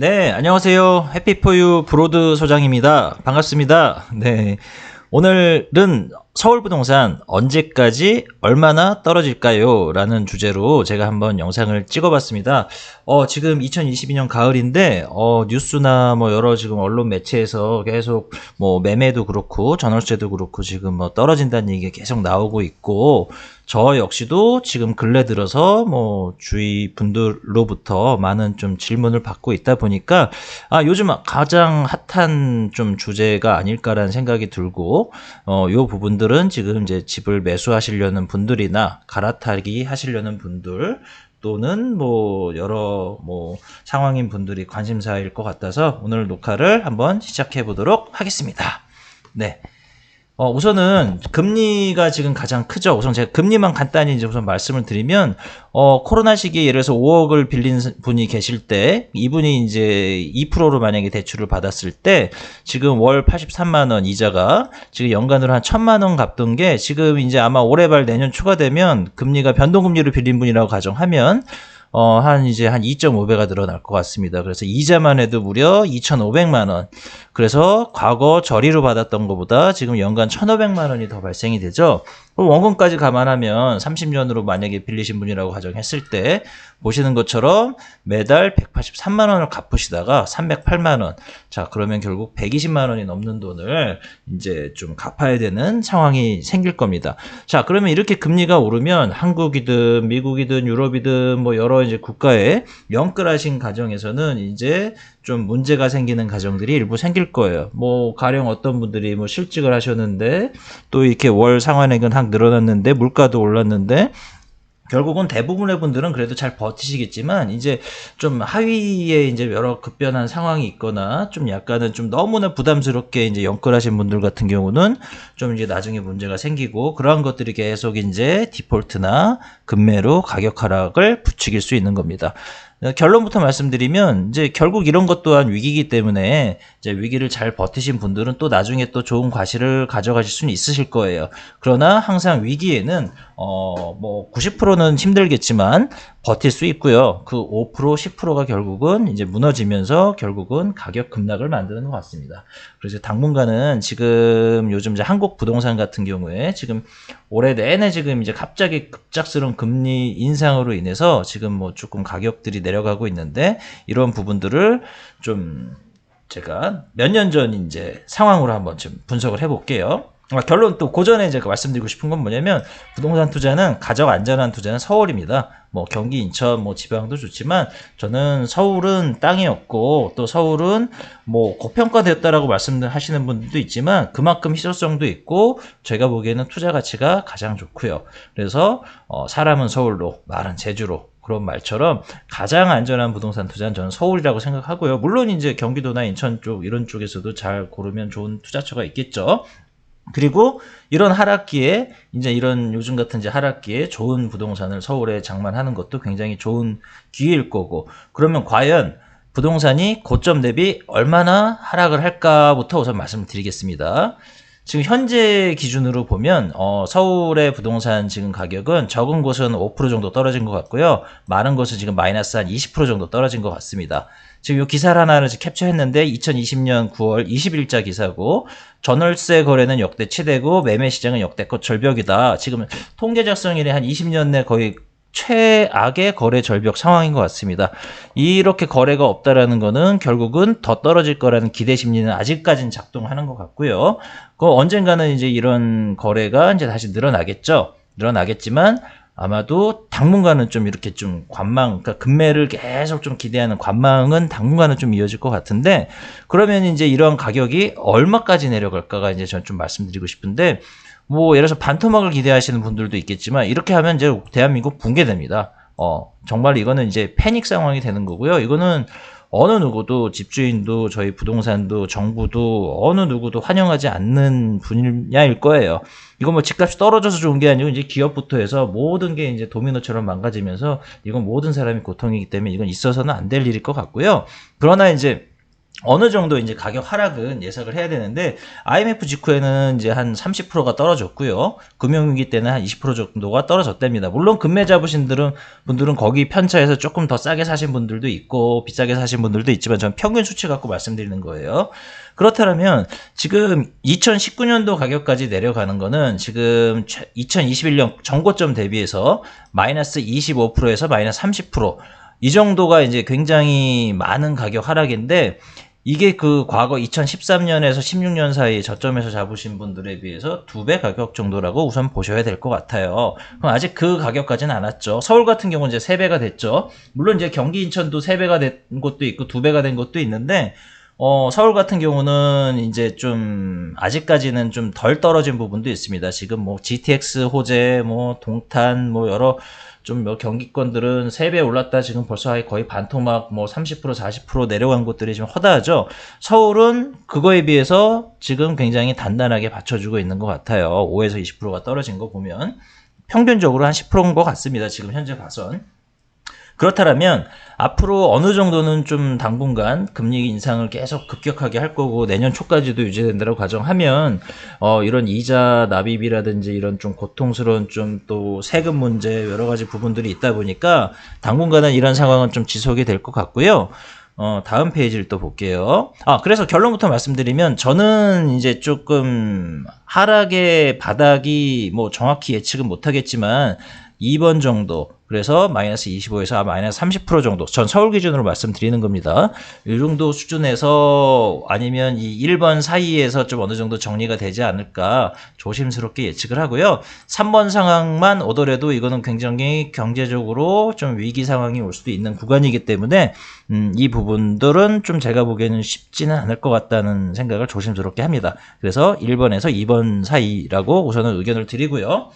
네, 안녕하세요. 해피포유 브로드 소장입니다. 반갑습니다. 네. 오늘은 서울 부동산 언제까지 얼마나 떨어질까요? 라는 주제로 제가 한번 영상을 찍어봤습니다. 어, 지금 2022년 가을인데, 어, 뉴스나 뭐 여러 지금 언론 매체에서 계속 뭐 매매도 그렇고, 전월세도 그렇고, 지금 뭐 떨어진다는 얘기가 계속 나오고 있고, 저 역시도 지금 근래 들어서 뭐 주위 분들로부터 많은 좀 질문을 받고 있다 보니까 아 요즘 가장 핫한 좀 주제가 아닐까라는 생각이 들고 어요 부분들은 지금 이제 집을 매수하시려는 분들이나 갈아타기 하시려는 분들 또는 뭐 여러 뭐 상황인 분들이 관심사일 것 같아서 오늘 녹화를 한번 시작해 보도록 하겠습니다. 네. 어, 우선은 금리가 지금 가장 크죠. 우선 제가 금리만 간단히 이제 우선 말씀을 드리면, 어, 코로나 시기에 예를 들어서 5억을 빌린 분이 계실 때, 이분이 이제 2%로 만약에 대출을 받았을 때, 지금 월 83만 원 이자가 지금 연간으로 한 1000만원 갚던 게 지금 이제 아마 올해 말 내년 초가 되면 금리가 변동금리로 빌린 분이라고 가정하면, 어, 한 이제 한 2.5배가 늘어날 것 같습니다. 그래서 이자만 해도 무려 2,500만 원. 그래서 과거 저리로 받았던 것보다 지금 연간 1,500만 원이 더 발생이 되죠. 원금까지 감안하면 30년으로 만약에 빌리신 분이라고 가정했을 때 보시는 것처럼 매달 183만 원을 갚으시다가 308만 원. 자, 그러면 결국 120만 원이 넘는 돈을 이제 좀 갚아야 되는 상황이 생길 겁니다. 자, 그러면 이렇게 금리가 오르면 한국이든 미국이든 유럽이든 뭐 여러 이제 국가에 영끌하신 가정에서는 이제 좀 문제가 생기는 가정들이 일부 생길 거예요. 뭐 가령 어떤 분들이 뭐 실직을 하셨는데 또 이렇게 월 상환액은 확 늘어났는데 물가도 올랐는데 결국은 대부분의 분들은 그래도 잘 버티시겠지만 이제 좀 하위에 이제 여러 급변한 상황이 있거나 좀 약간은 좀 너무나 부담스럽게 이제 연끌하신 분들 같은 경우는 좀 이제 나중에 문제가 생기고 그러한 것들이 계속 이제 디폴트나 급매로 가격 하락을 부추길 수 있는 겁니다. 어, 결론부터 말씀드리면 이제 결국 이런 것 또한 위기이기 때문에 이제 위기를 잘 버티신 분들은 또 나중에 또 좋은 과실을 가져가실 수는 있으실 거예요. 그러나 항상 위기에는 어 뭐 90%는 힘들겠지만 버틸 수 있고요. 그 5% 10%가 결국은 이제 무너지면서 결국은 가격 급락을 만드는 것 같습니다. 그래서 당분간은 지금 요즘 이제 한국 부동산 같은 경우에 지금 올해 내내 지금 이제 갑자기 급작스러운 금리 인상으로 인해서 지금 뭐 조금 가격들이 내려가고 있는데 이런 부분들을 좀 제가 몇 년 전 이제 상황으로 한번 좀 분석을 해볼게요. 아, 결론 또 고전에 제가 말씀드리고 싶은 건 뭐냐면 부동산 투자는 가장 안전한 투자는 서울입니다. 뭐 경기, 인천, 뭐 지방도 좋지만 저는 서울은 땅이 없고 또 서울은 뭐 고평가되었다라고 말씀하시는 분들도 있지만 그만큼 희소성도 있고 제가 보기에는 투자 가치가 가장 좋고요. 그래서 어, 사람은 서울로, 말은 제주로 그런 말처럼 가장 안전한 부동산 투자는 저는 서울이라고 생각하고요. 물론 이제 경기도나 인천 쪽 이런 쪽에서도 잘 고르면 좋은 투자처가 있겠죠. 그리고 이런 하락기에 이제 이런 요즘 같은 이제 하락기에 좋은 부동산을 서울에 장만하는 것도 굉장히 좋은 기회일 거고 그러면 과연 부동산이 고점 대비 얼마나 하락을 할까부터 우선 말씀을 드리겠습니다. 지금 현재 기준으로 보면 어, 서울의 부동산 지금 가격은 적은 곳은 5% 정도 떨어진 것 같고요. 많은 곳은 지금 마이너스 한 20% 정도 떨어진 것 같습니다. 지금 이 기사를 하나를 캡처했는데 2020년 9월 20일자 기사고 전월세 거래는 역대 최대고 매매 시장은 역대껏 절벽이다. 지금 통계 작성일에 한 20년 내 거의 최악의 거래 절벽 상황인 것 같습니다. 이렇게 거래가 없다라는 거는 결국은 더 떨어질 거라는 기대 심리는 아직까지는 작동하는 것 같고요. 그 언젠가는 이제 이런 거래가 이제 다시 늘어나겠죠. 늘어나겠지만 아마도 당분간은 좀 이렇게 좀 관망, 그러니까 금매를 계속 좀 기대하는 관망은 당분간은 좀 이어질 것 같은데 그러면 이제 이런 가격이 얼마까지 내려갈까가 이제 저는 좀 말씀드리고 싶은데 뭐 예를 들어서 반토막을 기대하시는 분들도 있겠지만 이렇게 하면 이제 대한민국 붕괴됩니다. 어, 정말 이거는 이제 패닉 상황이 되는 거고요. 이거는 어느 누구도 집주인도 저희 부동산도 정부도 어느 누구도 환영하지 않는 분야일 거예요. 이건 뭐 집값이 떨어져서 좋은 게 아니고 이제 기업부터 해서 모든 게 이제 도미노처럼 망가지면서 이건 모든 사람이 고통이기 때문에 이건 있어서는 안 될 일일 것 같고요. 그러나 이제 어느 정도 이제 가격 하락은 예상을 해야 되는데 IMF 직후에는 이제 한 30%가 떨어졌고요. 금융위기 때는 한 20% 정도가 떨어졌답니다. 물론 금매 잡으신 분들은 거기 편차에서 조금 더 싸게 사신 분들도 있고 비싸게 사신 분들도 있지만 전 평균 수치 갖고 말씀드리는 거예요. 그렇다면 지금 2019년도 가격까지 내려가는 거는 지금 2021년 정고점 대비해서 마이너스 25%에서 마이너스 30% 이 정도가 이제 굉장히 많은 가격 하락인데 이게 그 과거 2013년에서 16년 사이 저점에서 잡으신 분들에 비해서 두 배 가격 정도라고 우선 보셔야 될 것 같아요. 그럼 아직 그 가격까지는 안 왔죠. 서울 같은 경우는 이제 세 배가 됐죠. 물론 이제 경기 인천도 세 배가된 곳도 있고 두 배가된 곳도 있는데 어, 서울 같은 경우는 이제 좀 아직까지는 좀 덜 떨어진 부분도 있습니다. 지금 뭐 GTX 호재, 뭐 동탄, 뭐 여러 좀몇 경기권들은 3배 올랐다 지금 벌써 거의 반토막 뭐 30% 40% 내려간 곳들이 지금 허다하죠. 서울은 그거에 비해서 지금 굉장히 단단하게 받쳐주고 있는 것 같아요. 5에서 20%가 떨어진 거 보면 평균적으로 한 10%인 것 같습니다. 지금 현재 봐선. 그렇다면 앞으로 어느 정도는 좀 당분간 금리 인상을 계속 급격하게 할 거고 내년 초까지도 유지된다고 가정하면 어 이런 이자 납입이라든지 이런 좀 고통스러운 좀 또 세금 문제 여러 가지 부분들이 있다 보니까 당분간은 이런 상황은 좀 지속이 될 것 같고요. 어, 다음 페이지를 또 볼게요. 아, 그래서 결론부터 말씀드리면 저는 이제 조금 하락의 바닥이 뭐 정확히 예측은 못하겠지만 2번 정도 그래서 마이너스 25에서 마이너스 30% 정도 전 서울 기준으로 말씀드리는 겁니다. 이 정도 수준에서 아니면 이 1번 사이에서 좀 어느 정도 정리가 되지 않을까 조심스럽게 예측을 하고요. 3번 상황만 오더라도 이거는 굉장히 경제적으로 좀 위기 상황이 올 수도 있는 구간이기 때문에 음, 이 부분들은 좀 제가 보기에는 쉽지는 않을 것 같다는 생각을 조심스럽게 합니다. 그래서 1번에서 2번 사이라고 우선은 의견을 드리고요.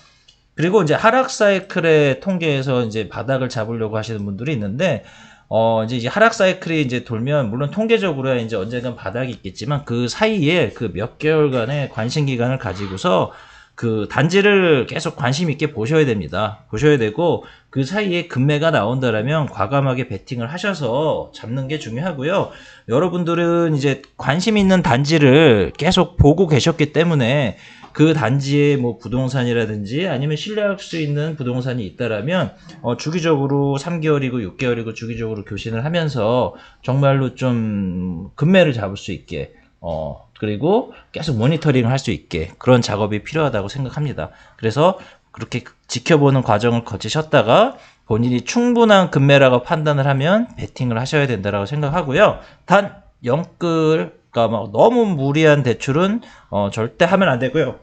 그리고 이제 하락 사이클의 통계에서 이제 바닥을 잡으려고 하시는 분들이 있는데 어 이제 하락 사이클이 이제 돌면 물론 통계적으로야 이제 언젠간 바닥이 있겠지만 그 사이에 그 몇 개월간의 관심 기간을 가지고서 그 단지를 계속 관심 있게 보셔야 됩니다. 보셔야 되고 그 사이에 금매가 나온다라면 과감하게 베팅을 하셔서 잡는 게 중요하고요. 여러분들은 이제 관심 있는 단지를 계속 보고 계셨기 때문에 그 단지에 뭐 부동산이라든지 아니면 신뢰할 수 있는 부동산이 있다라면 어, 주기적으로 3개월이고 6개월이고 주기적으로 교신을 하면서 정말로 좀 금매를 잡을 수 있게 어, 그리고 계속 모니터링을 할수 있게 그런 작업이 필요하다고 생각합니다. 그래서 그렇게 지켜보는 과정을 거치셨다가 본인이 충분한 금매라고 판단을 하면 베팅을 하셔야 된다고 생각하고요. 단 영끌 그러니까 막 너무 무리한 대출은 어, 절대 하면 안 되고요.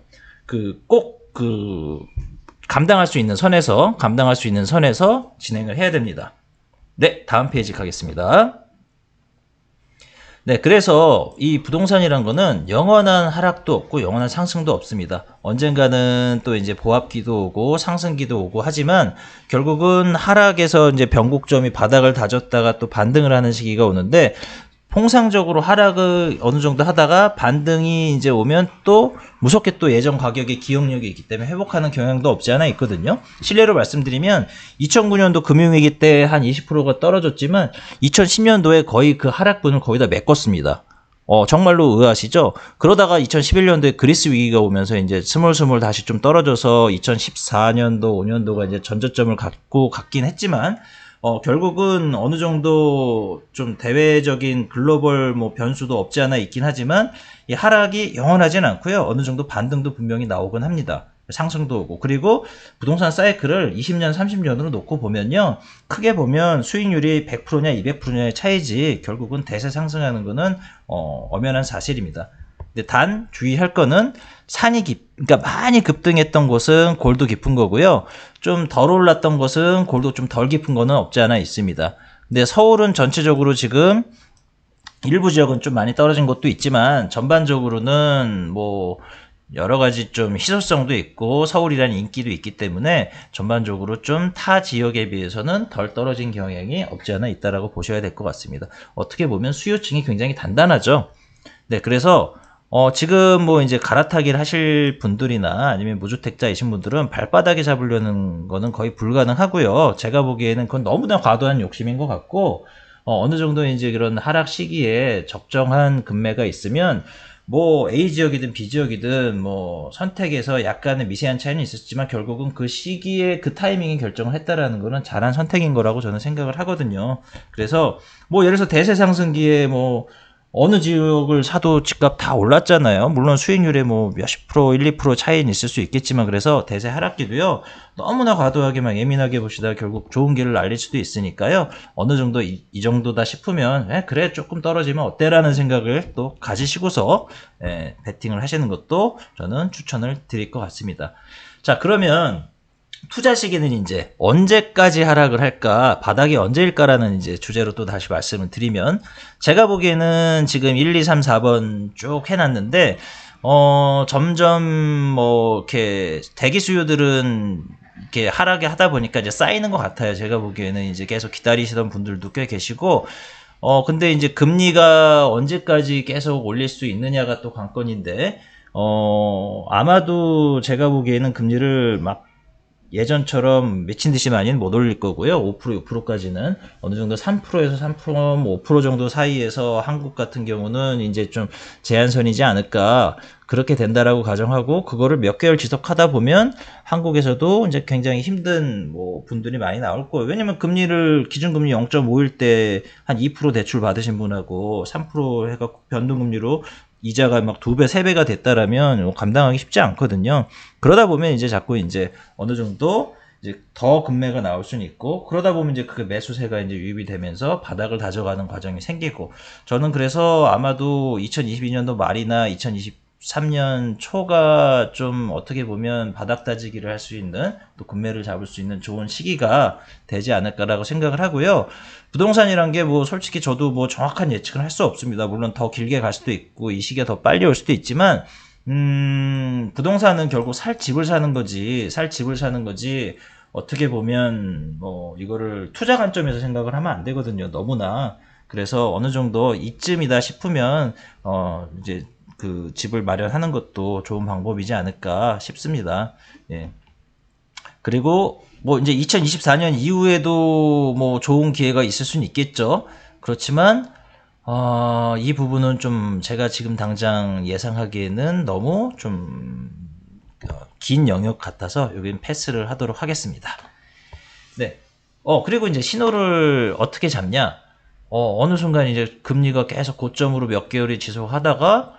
그 꼭그 그 감당할 수 있는 선에서 감당할 수 있는 선에서 진행을 해야 됩니다. 네, 다음 페이지 가겠습니다. 네, 그래서 이 부동산이란 거는 영원한 하락도 없고 영원한 상승도 없습니다. 언젠가는 또 이제 보합기도 오고 상승기도 오고 하지만 결국은 하락에서 이제 변곡점이 바닥을 다졌다가 또 반등을 하는 시기가 오는데 통상적으로 하락을 어느 정도 하다가 반등이 이제 오면 또 무섭게 또 예전 가격의 기억력이 있기 때문에 회복하는 경향도 없지 않아 있거든요. 실례로 말씀드리면 2009년도 금융위기 때 한 20%가 떨어졌지만 2010년도에 거의 그 하락분을 거의 다 메꿨습니다. 어, 정말로 의아하시죠? 그러다가 2011년도에 그리스 위기가 오면서 이제 스물스물 다시 좀 떨어져서 2014년도, 5년도가 이제 전저점을 갖고 갔긴 했지만 어, 결국은 어느 정도 좀 대외적인 글로벌 뭐 변수도 없지 않아 있긴 하지만 이 하락이 영원하진 않고요. 어느 정도 반등도 분명히 나오곤 합니다. 상승도 오고 그리고 부동산 사이클을 20년, 30년으로 놓고 보면요. 크게 보면 수익률이 100%냐 200%냐의 차이지 결국은 대세 상승하는 거는 어, 엄연한 사실입니다. 단 주의할 거는 산이 깊, 그러니까 많이 급등했던 곳은 골도 깊은 거고요. 좀 덜 올랐던 곳은 골도 좀 덜 깊은 거는 없지 않아 있습니다. 근데 서울은 전체적으로 지금 일부 지역은 좀 많이 떨어진 곳도 있지만 전반적으로는 뭐 여러 가지 좀 희소성도 있고 서울이라는 인기도 있기 때문에 전반적으로 좀 타 지역에 비해서는 덜 떨어진 경향이 없지 않아 있다라고 보셔야 될 것 같습니다. 어떻게 보면 수요층이 굉장히 단단하죠. 네, 그래서 어, 지금 뭐 이제 갈아타기를 하실 분들이나 아니면 무주택자이신 분들은 발바닥에 잡으려는 거는 거의 불가능하고요. 제가 보기에는 그건 너무나 과도한 욕심인 것 같고, 어, 어느 정도 이제 그런 하락 시기에 적정한 금매가 있으면 뭐 A 지역이든 B 지역이든 뭐 선택에서 약간의 미세한 차이는 있었지만 결국은 그 시기에 그 타이밍에 결정을 했다라는 거는 잘한 선택인 거라고 저는 생각을 하거든요. 그래서 뭐 예를 들어서 대세 상승기에 뭐 어느 지역을 사도 집값 다 올랐잖아요. 물론 수익률에 뭐 몇십 프로, 1, 2% 차이는 있을 수 있겠지만 그래서 대세 하락기도요. 너무나 과도하게 막 예민하게 보시다 결국 좋은 길을 알릴 수도 있으니까요. 어느 정도 이, 이 정도다 싶으면 에, 그래 조금 떨어지면 어때라는 생각을 또 가지시고서 에, 베팅을 하시는 것도 저는 추천을 드릴 것 같습니다. 자 그러면 투자 시기는 이제 언제까지 하락을 할까, 바닥이 언제일까라는 이제 주제로 또 다시 말씀을 드리면, 제가 보기에는 지금 1, 2, 3, 4번 쭉 해놨는데, 어, 점점 뭐, 이렇게 대기 수요들은 이렇게 하락에 하다 보니까 이제 쌓이는 것 같아요. 제가 보기에는 이제 계속 기다리시던 분들도 꽤 계시고, 어, 근데 이제 금리가 언제까지 계속 올릴 수 있느냐가 또 관건인데, 어, 아마도 제가 보기에는 금리를 막 예전처럼 미친 듯이 많이는 못 올릴 거고요. 5% 6%까지는 어느 정도 3%에서 3%뭐5% 정도 사이에서 한국 같은 경우는 이제 좀 제한선이지 않을까 그렇게 된다라고 가정하고 그거를 몇 개월 지속하다 보면 한국에서도 이제 굉장히 힘든 뭐 분들이 많이 나올 거예요. 왜냐면 금리를 기준금리 0.5일 때 한 2% 대출 받으신 분하고 3% 해갖고 변동금리로 이자가 막 두 배, 세 배가 됐다라면 감당하기 쉽지 않거든요. 그러다 보면 이제 자꾸 이제 어느 정도 이제 더 금매가 나올 수는 있고 그러다 보면 이제 그 매수세가 이제 유입이 되면서 바닥을 다져가는 과정이 생기고 저는 그래서 아마도 2022년도 말이나 2023년 초가 좀 어떻게 보면 바닥 다지기를 할 수 있는 또 금매를 잡을 수 있는 좋은 시기가 되지 않을까라고 생각을 하고요. 부동산이란 게 뭐 솔직히 저도 뭐 정확한 예측을 할 수 없습니다. 물론 더 길게 갈 수도 있고 이 시기가 더 빨리 올 수도 있지만 음, 부동산은 결국 살 집을 사는 거지, 살 집을 사는 거지, 어떻게 보면, 뭐, 이거를 투자 관점에서 생각을 하면 안 되거든요. 너무나. 그래서 어느 정도 이쯤이다 싶으면, 어, 이제 그 집을 마련하는 것도 좋은 방법이지 않을까 싶습니다. 예. 그리고 뭐 이제 2024년 이후에도 뭐 좋은 기회가 있을 수는 있겠죠. 그렇지만 어, 이 부분은 좀 제가 지금 당장 예상하기에는 너무 좀 긴 영역 같아서 여기는 패스를 하도록 하겠습니다. 네. 어, 그리고 이제 신호를 어떻게 잡냐? 어, 어느 순간 이제 금리가 계속 고점으로 몇 개월이 지속하다가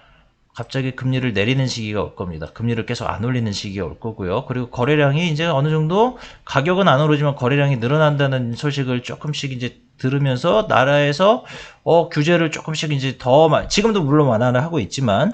갑자기 금리를 내리는 시기가 올 겁니다. 금리를 계속 안 올리는 시기가 올 거고요. 그리고 거래량이 이제 어느 정도 가격은 안 오르지만 거래량이 늘어난다는 소식을 조금씩 이제 들으면서 나라에서 어, 규제를 조금씩 이제 더 지금도 물론 완화를 하고 있지만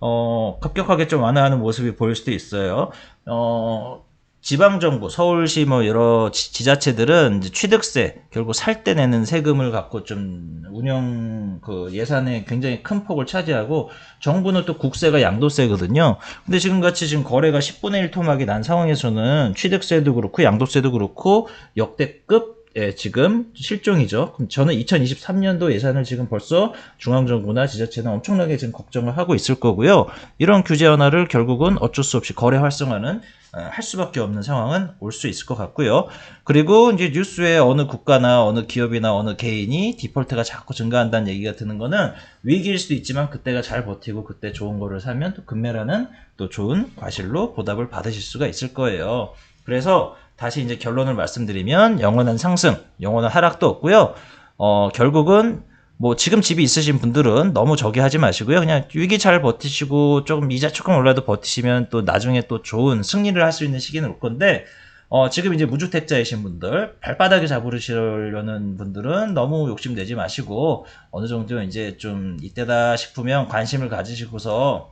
어, 급격하게 좀 완화하는 모습이 보일 수도 있어요. 어, 지방정부, 서울시 뭐 여러 지, 자체들은 취득세, 결국 살 때 내는 세금을 갖고 좀 운영 그 예산에 굉장히 큰 폭을 차지하고 정부는 또 국세가 양도세거든요. 근데 지금 같이 지금 거래가 10분의 1 토막이 난 상황에서는 취득세도 그렇고 양도세도 그렇고 역대급 예, 지금 실종이죠. 그럼 저는 2023년도 예산을 지금 벌써 중앙정부나 지자체는 엄청나게 지금 걱정을 하고 있을 거고요. 이런 규제 완화를 결국은 어쩔 수 없이 거래 활성화는 어, 할 수밖에 없는 상황은 올 수 있을 것 같고요. 그리고 이제 뉴스에 어느 국가나 어느 기업이나 어느 개인이 디폴트가 자꾸 증가한다는 얘기가 드는 거는 위기일 수도 있지만 그때가 잘 버티고 그때 좋은 거를 사면 또 금매라는 또 좋은 과실로 보답을 받으실 수가 있을 거예요. 그래서 다시 이제 결론을 말씀드리면 영원한 상승, 영원한 하락도 없고요. 어, 결국은 뭐 지금 집이 있으신 분들은 너무 저기 하지 마시고요. 그냥 위기 잘 버티시고 조금 이자 조금 올라도 버티시면 또 나중에 또 좋은 승리를 할 수 있는 시기는 올 건데 어, 지금 이제 무주택자이신 분들, 발바닥에 잡으시려는 분들은 너무 욕심내지 마시고, 어느 정도 이제 좀 이때다 싶으면 관심을 가지시고서,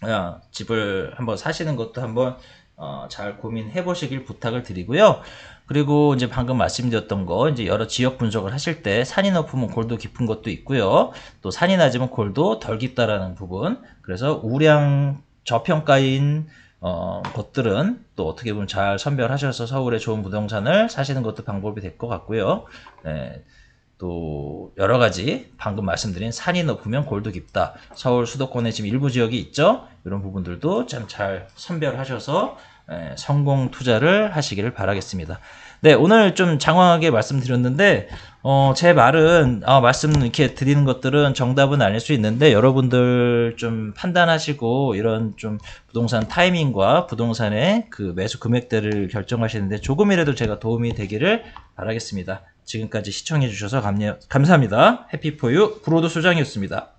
그냥 집을 한번 사시는 것도 한번 어, 잘 고민해 보시길 부탁을 드리고요. 그리고 이제 방금 말씀드렸던 거 이제 여러 지역 분석을 하실 때 산이 높으면 골도 깊은 것도 있고요. 또 산이 낮으면 골도 덜 깊다라는 부분. 그래서 우량 저평가인 어, 것들은 또 어떻게 보면 잘 선별하셔서 서울에 좋은 부동산을 사시는 것도 방법이 될 것 같고요. 네. 또 여러 가지 방금 말씀드린 산이 높으면 골도 깊다. 서울 수도권에 지금 일부 지역이 있죠. 이런 부분들도 참 잘 선별하셔서 예, 성공 투자를 하시기를 바라겠습니다. 네, 오늘 좀 장황하게 말씀드렸는데, 어, 제 말은, 아, 말씀 이렇게 드리는 것들은 정답은 아닐 수 있는데, 여러분들 좀 판단하시고, 이런 좀 부동산 타이밍과 부동산의 그 매수 금액대를 결정하시는데, 조금이라도 제가 도움이 되기를 바라겠습니다. 지금까지 시청해주셔서 감사합니다. 해피포유 브로드 소장이었습니다.